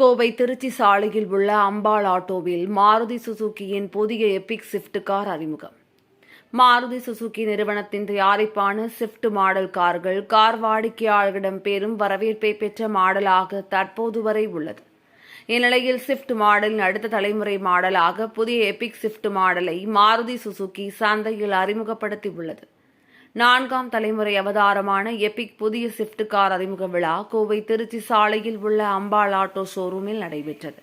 கோவை திருச்சி சாலையில் உள்ள அம்பாள் ஆட்டோவில் மாருதி சுசுகியின் புதிய எபிக் ஸ்விஃப்ட் கார் அறிமுகம். மாருதி சுசுகி நிறுவனத்தின் தயாரிப்பான ஸ்விஃப்ட் மாடல் கார்கள் கார் வாடிக்கையாளர்களிடம் பெரும் வரவேற்பை பெற்ற மாடலாக தற்போது வரை உள்ளது. இந்நிலையில் ஸ்விஃப்ட் மாடலின் அடுத்த தலைமுறை மாடலாக புதிய எபிக் ஸ்விஃப்ட் மாடலை மாருதி சுசுகி சந்தையில் அறிமுகப்படுத்தியுள்ளது. நான்காம் தலைமுறை அவதாரமான எபிக் புதிய ஸ்விஃப்ட் கார் அறிமுக விழா கோவை திருச்சி சாலையில் உள்ள அம்பாள் ஆட்டோ ஷோரூமில் நடைபெற்றது.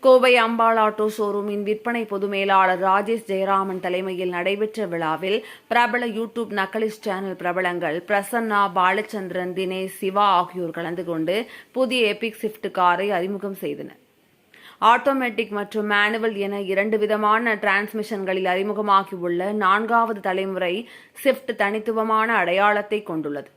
கோவை அம்பாள் ஆட்டோ ஷோரூமின் விற்பனை பொது மேலாளர் ராஜேஷ் ஜெயராமன் தலைமையில் நடைபெற்ற விழாவில் பிரபல யூடியூப் நக்கலிஸ் சேனல் பிரபலங்கள் பிரசன்னா பாலச்சந்திரன் தினேஷ் சிவா ஆகியோர் கலந்து கொண்டு புதிய எபிக் ஸ்விஃப்ட் காரை அறிமுகம் செய்தனர். ஆட்டோமேட்டிக் மற்றும் மேனுவல் என இரண்டு விதமான டிரான்ஸ்மிஷன்களில் அறிமுகமாகியுள்ள நான்காவது தலைமுறை ஸ்விஃப்ட் தனித்துவமான அடையாளத்தை கொண்டுள்ளது.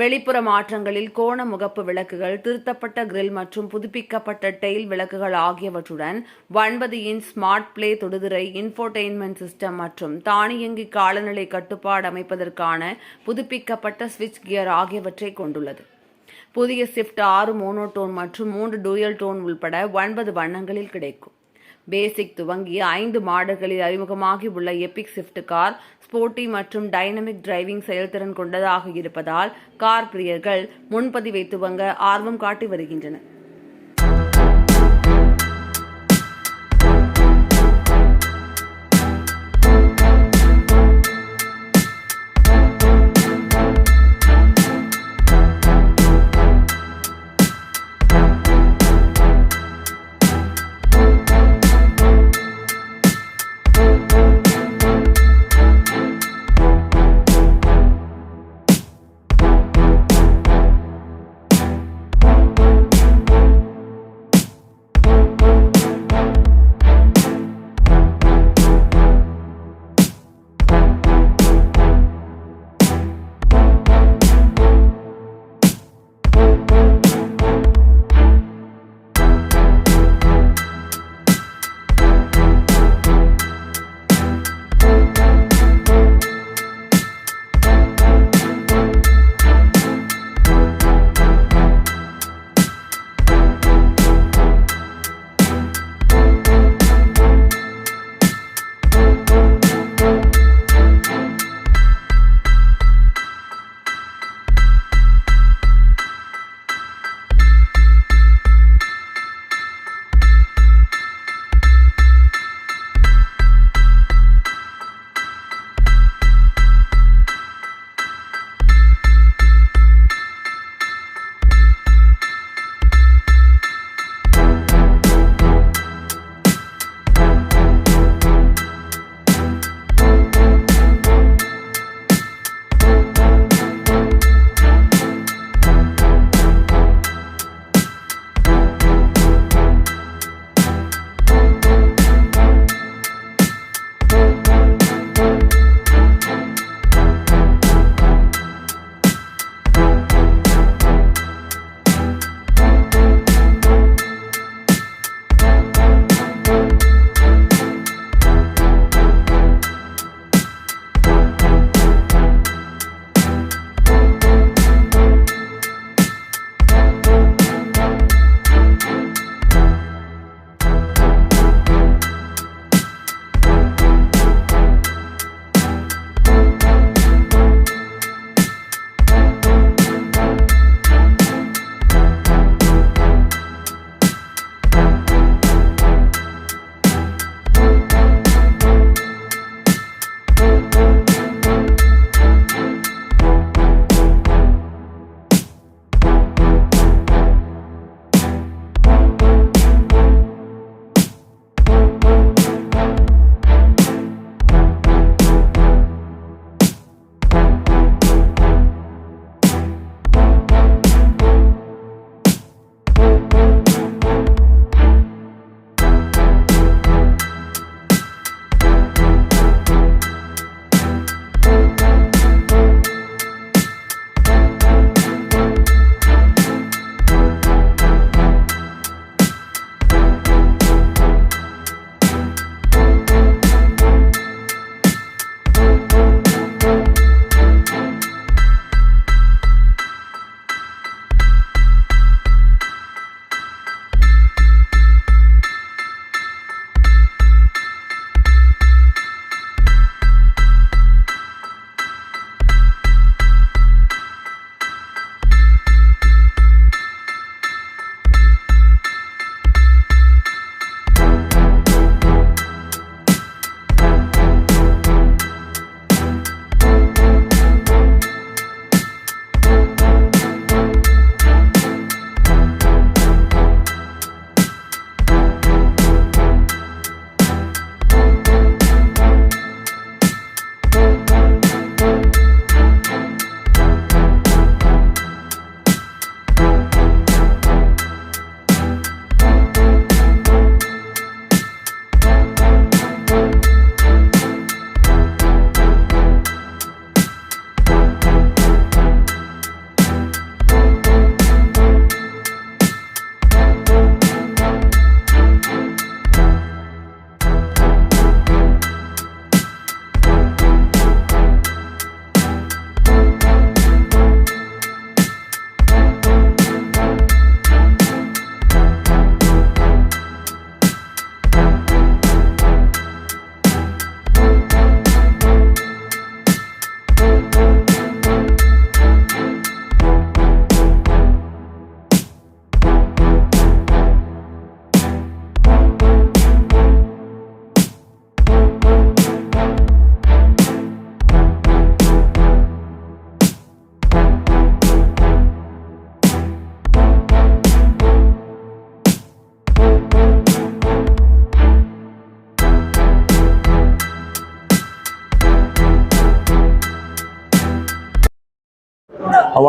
வெளிப்புற மாற்றங்களில் கோண முகப்பு விளக்குகள் திருத்தப்பட்ட கிரில் மற்றும் புதுப்பிக்கப்பட்ட டெயில் விளக்குகள் ஆகியவற்றுடன் ஒன்பது இன்ச் ஸ்மார்ட் பிளே தொடுதிரை இன்ஃபோடெயின்மெண்ட் சிஸ்டம் மற்றும் தானியங்கி காலநிலை கட்டுப்பாடு அமைப்பதற்கான புதுப்பிக்கப்பட்ட ஸ்விட்ச் கியர் ஆகியவற்றை கொண்டுள்ளது. புதிய ஸ்விஃப்ட் ஆறு மோனோடோன் மற்றும் மூன்று டூயல் டோன் உள்பட ஒன்பது வண்ணங்களில் கிடைக்கும். பேசிக் துவங்கி ஐந்து மாடல்களில் அறிமுகமாகி உள்ள எபிக் ஸ்விஃப்ட் கார் ஸ்போர்ட்டி மற்றும் டைனமிக் டிரைவிங் செயல்திறன் கொண்டதாக இருப்பதால் கார் பிரியர்கள் முன்பதிவை துவங்க ஆர்வம் காட்டி வருகின்றனர்.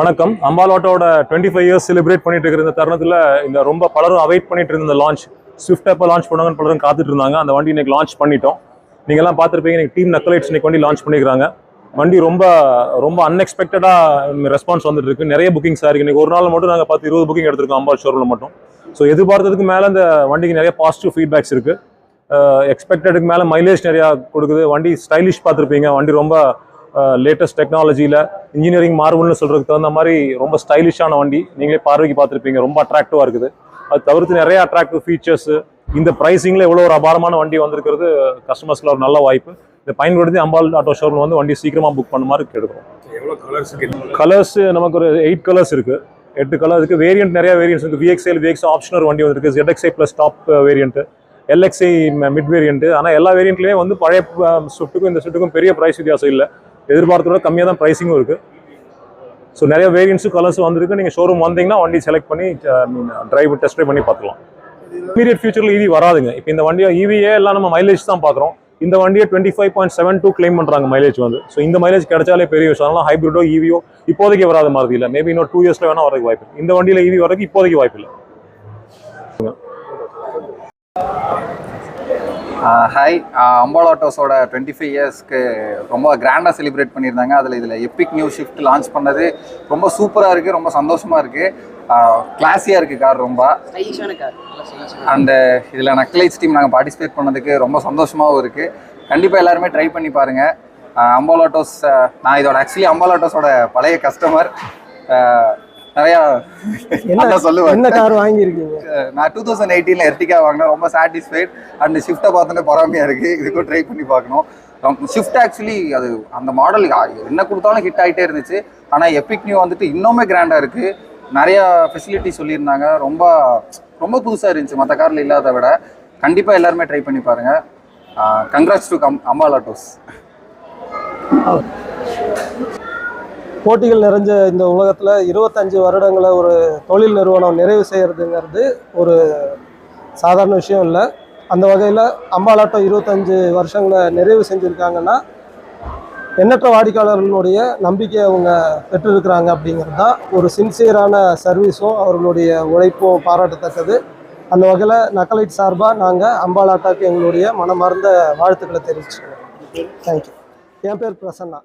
வணக்கம். அம்பாலாட்டோட டுவெண்ட்டி ஃபைவ் இயர்ஸ் செலிப்ரேட் பண்ணிட்டு இருக்கிற இந்த தருணத்தில் இந்த ரொம்ப பலரும் அவைட் பண்ணிட்டு இருந்த லான்ச் ஸ்விஃப்ட் அப்போ லான்ச் பண்ணுவாங்கன்னு பலரும் காத்துட்டு இருந்தாங்க. அந்த வண்டி இன்னைக்கு லான்ச் பண்ணிட்டோம். நீங்கள்லாம் பார்த்துருப்பீங்க இன்னைக்கு டீம் நக்கலைட்ஸ் இன்னைக்கு வண்டி லான்ச் பண்ணிக்கிறாங்க. வண்டி ரொம்ப ரொம்ப அன்எக்ஸ்பெக்டடாக ரெஸ்பான்ஸ் வந்துட்டு இருக்கு. நிறைய புக்கிங்ஸ் இருக்கு. இன்னைக்கு ஒரு நாள் மட்டும் நாங்கள் பார்த்து இருபது புக்கிங் எடுத்திருக்கோம் அம்பால் ஷோரூமில் மட்டும். ஸோ எதிர்பார்த்ததுக்கு மேலே இந்த வண்டிக்கு நிறைய பாசிட்டிவ் ஃபீட்பேக்ஸ் இருக்குது எக்ஸ்பெக்டடுக்கு மேலே மைலேஜ் நிறையா கொடுக்குது. வண்டி ஸ்டைலிஷ் பார்த்துருப்பீங்க. வண்டி ரொம்ப லேட்டஸ்ட் டெக்னாலஜியில் இன்ஜினியரிங் மார்வல்னு சொல்கிறதுக்கு தகுந்த மாதிரி ரொம்ப ஸ்டைலிஷான வண்டி நீங்களே பார்வைக்கு பார்த்துருப்பீங்க. ரொம்ப அட்ராக்டிவாக இருக்குது. அது தவிர்த்து நிறைய அட்ராக்டிவ் ஃபீச்சர்ஸ் இந்த ப்ரைஸிங்கில் எவ்வளோ ஒரு அபாரமான வண்டி வந்திருக்கிறது கஸ்டமர்ஸ்க்கு ஒரு நல்ல வாய்ப்பு. இதை பயன்படுத்தி அம்பாள் ஆட்டோ ஷோரூம் வந்து வண்டி சீக்கிரமாக புக் பண்ண மாதிரி எவ்வளோ கலர்ஸ் நமக்கு ஒரு எயிட் கலர்ஸ் இருக்கு. எட்டு கலர் இருக்கு வேரியன்ட் நிறைய வேரியன்ட்ஸ் இருக்கு. விஎக்ஸ்எல் விஎக்ஸ் ஆப்ஷனல் வண்டி வந்திருக்கு. ZXi plus top variant LXI mid variant ஆனால் எல்லா வேரியன்ட்லேயும் வந்து பழைய ஸ்விஃப்ட்டுக்கும் இந்த ஸ்விஃப்ட்டுக்கும் பெரிய ப்ரைஸ் வித்தியாசம் இல்லை. எதிர்பார்த்தோட கம்மியாக தான் ப்ரைஸிங்கும் இருக்குது ஸோ நிறைய வேரியன்ஸும் கலர்ஸ் வந்திருக்கு. நீங்கள் ஷோரூம் வந்தீங்கன்னா வண்டி செலக்ட் பண்ணி டிரைவ் டெஸ்ட் ட்ரைவ் பண்ணி பார்த்துக்கலாம். இமீடியட் ஃபியூச்சரில் ஈவி வராதுங்க. இப்போ இந்த வண்டியை e ஈவியே எல்லாம் நம்ம மைலேஜ் தான் பார்க்குறோம். இந்த வண்டியை twenty five point seven two claim பண்ணுறாங்க மைலேஜ் வந்து. ஸோ இந்த மைலேஜ் கிடைச்சாலே பெரிய விஷயம். அதனால் ஹைப்ரிடோ ஈவியோ e இப்போதைக்கு வராத மாதிரி இல்லை. மேபி இன்னும் டூ இயர்ஸில் வேணால் வரதுக்கு வாய்ப்பு இந்த வண்டியில் ஈவி வரதுக்கு இப்போதைக்கு வாய்ப்பு இல்லை. ஹாய் அம்பாள் ஆட்டோஸோட டுவெண்ட்டி ஃபைவ் இயர்ஸ்க்கு ரொம்ப கிராண்டாக செலிப்ரேட் பண்ணியிருந்தாங்க. அதில் இதில் எப்பிக் நியூ ஷிஃப்ட் லான்ச் பண்ணது. ரொம்ப சூப்பராக இருக்குது ரொம்ப சந்தோஷமாக இருக்குது கிளாஸியாக இருக்குது கார் ரொம்ப. அண்டு இதில் நக்லைட்ஸ் டீம் நாங்கள் பார்ட்டிசிபேட் பண்ணதுக்கு ரொம்ப சந்தோஷமாகவும் இருக்குது கண்டிப்பாக எல்லாருமே ட்ரை பண்ணி பாருங்கள் அம்பாள் ஆட்டோஸ் நான் இதோட ஆக்சுவலி அம்பாள் ஆட்டோஸோட பழைய கஸ்டமர் நிறையா என்ன சொல்லுவேன். என்ன கார் வாங்கியிருக்கீங்க? நான் டூ தௌசண்ட் எயிட்டீனில் எர்டிகா வாங்கினேன். ரொம்ப சாட்டிஸ்ஃபைட் அண்ட் ஷிஃப்ட்டை பார்த்தோன்னே பொறாமையாக இருக்குது இதுக்கும் ட்ரை பண்ணி பார்க்கணும். ஷிஃப்ட் ஆக்சுவலி அது அந்த மாடல் என்ன கொடுத்தாலும் ஹிட் ஆகிட்டே இருந்துச்சு. ஆனால் எப்பிக் நியூ வந்துட்டு இன்னுமே கிராண்டாக இருக்குது நிறையா ஃபெசிலிட்டி சொல்லியிருந்தாங்க. ரொம்ப ரொம்ப புதுசாக இருந்துச்சு. மற்ற காரில் இல்லாத விட. கண்டிப்பாக எல்லாருமே ட்ரை பண்ணி பாருங்கள் congrats to come Ambal autos போட்டிகள் நிறைஞ்ச இந்த உலகத்தில் இருபத்தஞ்சு வருடங்களை ஒரு தொழில் நிறுவனம் நிறைவு செய்கிறதுங்கிறது ஒரு சாதாரண விஷயம் இல்லை. அந்த வகையில் அம்பாலாட்டம் இருபத்தஞ்சு வருஷங்களை நிறைவு செஞ்சுருக்காங்கன்னா எண்ணற்ற வாடிக்கையாளர்களுடைய நம்பிக்கையை அவங்க பெற்றிருக்கிறாங்க அப்படிங்கிறது தான் ஒரு சின்சியரான சர்வீஸும் அவர்களுடைய உழைப்பும் பாராட்டத்தக்கது. அந்த வகையில் நக்கலைட் சார்பாக நாங்கள் அம்பாலாட்டாக்கு எங்களுடைய மனமார்ந்த வாழ்த்துக்களை தெரிவிச்சுக்கிறோம். தேங்க்யூ என் பேர் பிரசன்னா.